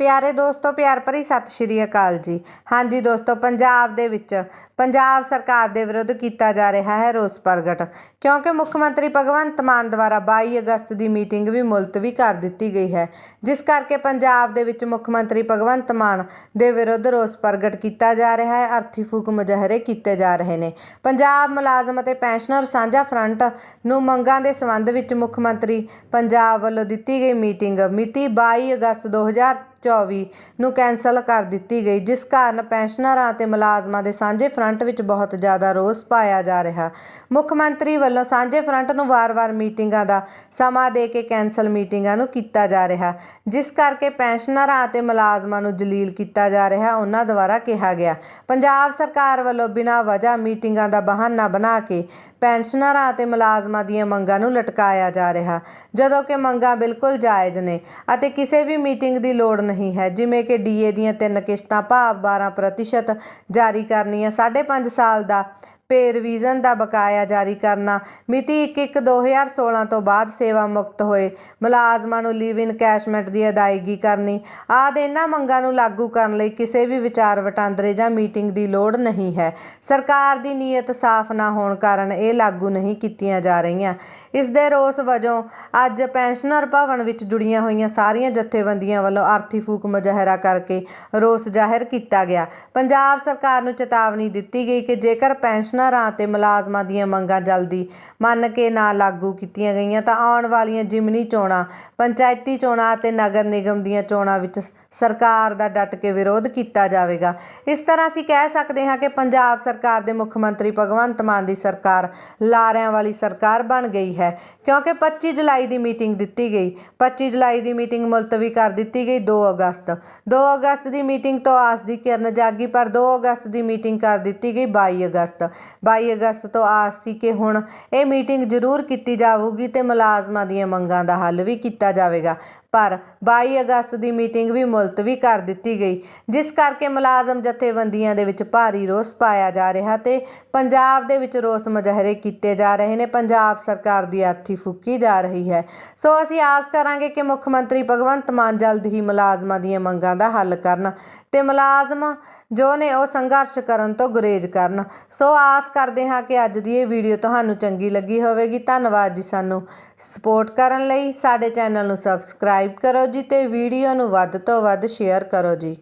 ਪਿਆਰੇ ਦੋਸਤੋ, ਪਿਆਰ ਭਰੀ ਸਤਿ ਸ਼੍ਰੀ ਅਕਾਲ ਜੀ। ਹਾਂਜੀ ਦੋਸਤੋ, ਪੰਜਾਬ ਦੇ ਵਿੱਚ ਪੰਜਾਬ ਸਰਕਾਰ ਦੇ ਵਿਰੁੱਧ ਕੀਤਾ ਜਾ ਰਿਹਾ ਹੈ ਰੋਸ ਪ੍ਰਗਟ, ਕਿਉਂਕਿ ਮੁੱਖ ਮੰਤਰੀ ਭਗਵੰਤ ਮਾਨ ਦੁਆਰਾ 22 ਅਗਸਤ ਦੀ ਮੀਟਿੰਗ ਵੀ ਮੁਲਤਵੀ ਕਰ ਦਿੱਤੀ ਗਈ ਹੈ, ਜਿਸ ਕਰਕੇ ਪੰਜਾਬ ਦੇ ਵਿੱਚ ਮੁੱਖ ਮੰਤਰੀ ਭਗਵੰਤ ਮਾਨ ਦੇ ਵਿਰੁੱਧ ਰੋਸ ਪ੍ਰਗਟ ਕੀਤਾ ਜਾ ਰਿਹਾ ਹੈ, ਅਰਥੀ ਫੂਕ ਮੁਜ਼ਾਹਰੇ ਕੀਤੇ ਜਾ ਰਹੇ ਨੇ। ਪੰਜਾਬ ਮੁਲਾਜ਼ਮ ਅਤੇ ਪੈਨਸ਼ਨਰ ਸਾਂਝਾ ਫਰੰਟ ਨੂੰ ਮੰਗਾਂ ਦੇ ਸੰਬੰਧ ਵਿੱਚ ਮੁੱਖ ਮੰਤਰੀ ਪੰਜਾਬ ਵੱਲੋਂ ਦਿੱਤੀ ਗਈ ਮੀਟਿੰਗ ਮਿਤੀ 22 ਅਗਸਤ 2024 ਨੂੰ ਕੈਂਸਲ ਕਰ ਦਿੱਤੀ ਗਈ, ਜਿਸ ਕਾਰਨ ਪੈਨਸ਼ਨਰਾਂ ਅਤੇ ਮੁਲਾਜ਼ਮਾਂ ਦੇ ਸਾਂਝੇ ਫਰੰਟ ਵਿੱਚ ਬਹੁਤ ਜ਼ਿਆਦਾ ਰੋਸ ਪਾਇਆ ਜਾ ਰਿਹਾ। ਮੁੱਖ ਮੰਤਰੀ ਵੱਲੋਂ ਸਾਂਝੇ ਫਰੰਟ ਨੂੰ ਵਾਰ-ਵਾਰ ਮੀਟਿੰਗਾਂ ਦਾ ਸਮਾਂ ਦੇ ਕੇ ਕੈਂਸਲ ਮੀਟਿੰਗਾਂ ਨੂੰ ਕੀਤਾ ਜਾ ਰਿਹਾ, ਜਿਸ ਕਰਕੇ ਪੈਨਸ਼ਨਰਾਂ ਅਤੇ ਮੁਲਾਜ਼ਮਾਂ ਨੂੰ ਜਲੀਲ ਕੀਤਾ ਜਾ ਰਿਹਾ, ਉਹਨਾਂ ਦੁਆਰਾ ਕਿਹਾ ਗਿਆ। ਪੰਜਾਬ ਸਰਕਾਰ ਵੱਲੋਂ ਬਿਨਾਂ ਵਜ੍ਹਾ ਮੀਟਿੰਗਾਂ ਦਾ ਬਹਾਨਾ ਬਣਾ ਕੇ ਪੈਨਸ਼ਨਰਾਂ ਅਤੇ ਮੁਲਾਜ਼ਮਾਂ ਦੀਆਂ ਮੰਗਾਂ ਨੂੰ ਲਟਕਾਇਆ ਜਾ ਰਿਹਾ, ਜਦੋਂ ਕਿ ਮੰਗਾਂ ਬਿਲਕੁਲ ਜਾਇਜ਼ ਨੇ ਅਤੇ ਕਿਸੇ ਵੀ ਮੀਟਿੰਗ ਦੀ ਲੋੜ ਨਹੀਂ ਹੈ। ਜਿਵੇਂ ਕਿ ਡੀਏ ਦੀਆਂ ਤਿੰਨ ਕਿਸ਼ਤਾਂ, ਭਾਵ 12% ਜਾਰੀ ਕਰਨੀਆਂ 5.5 ਸਾਲ ਦਾ ਪੇ ਰਿਵੀਜ਼ਨ ਦਾ ਬਕਾਇਆ ਜਾਰੀ ਕਰਨਾ, ਮਿਤੀ 1/1/2016 ਤੋਂ ਬਾਅਦ ਸੇਵਾ ਮੁਕਤ ਹੋਏ, ਮੁਲਾਜ਼ਮਾਂ ਨੂੰ ਲੀਵ ਇਨ ਕੈਸ਼ਮੈਂਟ ਦੀ ਅਦਾਇਗੀ ਕਰਨੀ, ਆਦਿ ਇਹਨਾਂ ਮੰਗਾਂ ਨੂੰ ਲਾਗੂ ਕਰਨ ਲਈ ਕਿਸੇ ਵੀ ਵਿਚਾਰ ਵਟਾਂਦਰੇ ਜਾਂ ਮੀਟਿੰਗ ਦੀ ਲੋੜ ਨਹੀਂ ਹੈ। ਸਰਕਾਰ ਦੀ ਨੀਅਤ ਸਾਫ਼ ਨਾ ਹੋਣ ਕਾਰਨ ਇਹ ਲਾਗੂ ਨਹੀਂ ਕੀਤੀਆਂ ਜਾ ਰਹੀਆਂ। ਇਸ ਦੇ ਰੋਸ ਵਜੋਂ ਅੱਜ ਪੈਨਸ਼ਨਰ ਭਵਨ ਵਿੱਚ ਜੁੜੀਆਂ ਹੋਈਆਂ ਸਾਰੀਆਂ ਜਥੇਬੰਦੀਆਂ ਵੱਲੋਂ ਆਰਥੀ ਫੂਕ ਮੁਜ਼ਾਹਰਾ ਕਰਕੇ ਰੋਸ ਜ਼ਾਹਿਰ ਕੀਤਾ ਗਿਆ। ਪੰਜਾਬ ਸਰਕਾਰ ਨੂੰ ਚੇਤਾਵਨੀ ਦਿੱਤੀ ਗਈ ਕਿ ਜੇਕਰ ਪੈਨਸ਼ਨਰਾਂ ਅਤੇ ਮੁਲਾਜ਼ਮਾਂ ਦੀਆਂ ਮੰਗਾਂ ਜਲਦੀ ਮੰਨ ਕੇ ਨਾ ਲਾਗੂ ਕੀਤੀਆਂ ਗਈਆਂ ਤਾਂ ਆਉਣ ਵਾਲੀਆਂ ਜਿਮਨੀ ਚੋਣਾਂ, ਪੰਚਾਇਤੀ ਚੋਣਾਂ ਅਤੇ ਨਗਰ ਨਿਗਮ ਦੀਆਂ ਚੋਣਾਂ ਵਿੱਚ ਸਰਕਾਰ ਦਾ ਡਟ ਕੇ ਵਿਰੋਧ ਕੀਤਾ ਜਾਵੇਗਾ। ਇਸ ਤਰ੍ਹਾਂ ਅਸੀਂ ਕਹਿ ਸਕਦੇ ਹਾਂ ਕਿ ਪੰਜਾਬ ਸਰਕਾਰ ਦੇ ਮੁੱਖ ਮੰਤਰੀ ਭਗਵੰਤ ਮਾਨ ਦੀ ਸਰਕਾਰ ਲਾਰਿਆਂ ਵਾਲੀ ਸਰਕਾਰ ਬਣ ਗਈ ਹੈ। ਕਿਉਂਕਿ 25 ਜੁਲਾਈ ਦੀ ਮੀਟਿੰਗ ਦਿੱਤੀ ਗਈ। 25 ਜੁਲਾਈ ਦੀ ਮੀਟਿੰਗ ਮੁਲਤਵੀ ਕਰ ਦਿੱਤੀ ਗਈ 2 ਅਗਸਤ। 2 ਅਗਸਤ ਦੀ ਮੀਟਿੰਗ ਤੋਂ ਆਸ ਦੀ ਕਿਰਨ ਜਾਗੀ, ਪਰ 2 ਅਗਸਤ ਦੀ ਮੀਟਿੰਗ ਕਰ ਦਿੱਤੀ ਗਈ 22 ਅਗਸਤ। 22 ਅਗਸਤ ਤੋਂ ਆਸ ਸੀ ਕਿ ਹੁਣ ਇਹ ਮੀਟਿੰਗ ਜ਼ਰੂਰ ਕੀਤੀ ਜਾਵੇਗੀ ਤੇ ਮੁਲਾਜ਼ਮਾਂ ਦੀਆਂ ਮੰਗਾਂ ਦਾ ਹੱਲ ਵੀ ਕੀਤਾ ਜਾਵੇਗਾ। ਪਰ 22 ਅਗਸਤ ਦੀ ਮੀਟਿੰਗ ਵੀ ਮੁਲਤਵੀ ਕਰ ਦਿੱਤੀ ਗਈ, ਜਿਸ ਕਰਕੇ ਮੁਲਾਜ਼ਮ ਜਥੇਬੰਦੀਆਂ ਦੇ ਵਿੱਚ ਭਾਰੀ ਰੋਸ ਪਾਇਆ ਜਾ ਰਿਹਾ ਤੇ ਪੰਜਾਬ ਦੇ ਵਿੱਚ ਰੋਸ ਮੁਜ਼ਾਹਰੇ ਕੀਤੇ ਜਾ ਰਹੇ ਨੇ। ਪੰਜਾਬ ਸਰਕਾਰ ਦੀ ਆਰਥੀ ਫੂਕੀ ਜਾ ਰਹੀ ਹੈ। ਸੋ ਅਸੀਂ ਆਸ ਕਰਾਂਗੇ ਕਿ ਮੁੱਖ ਮੰਤਰੀ ਭਗਵੰਤ ਮਾਨ ਜਲਦ ਹੀ ਮੁਲਾਜ਼ਮਾਂ ਦੀਆਂ ਮੰਗਾਂ ਦਾ ਹੱਲ ਕਰਨ ਤੇ ਮੁਲਾਜ਼ਮ ਜੋ ਨੇ ਉਹ ਸੰਘਰਸ਼ ਕਰਨ ਤੋਂ ਗੁਰੇਜ਼ ਕਰਨ। ਸੋ ਆਸ ਕਰਦੇ ਹਾਂ ਕਿ ਅੱਜ ਦੀ ਇਹ ਵੀਡੀਓ ਤੁਹਾਨੂੰ ਚੰਗੀ ਲੱਗੀ ਹੋਵੇਗੀ। ਧੰਨਵਾਦ ਜੀ ਸਾਨੂੰ ਸਪੋਰਟ ਕਰਨ ਲਈ। ਸਾਡੇ ਚੈਨਲ ਨੂੰ ਸਬਸਕ੍ਰਾਈਬ ਸਬਸਕ੍ਰਾਈਬ ਕਰੋ ਜੀ ਤੇ ਵੀਡੀਓ ਨੂੰ ਵੱਧ ਤੋਂ ਵੱਧ ਸ਼ੇਅਰ ਕਰੋ ਜੀ।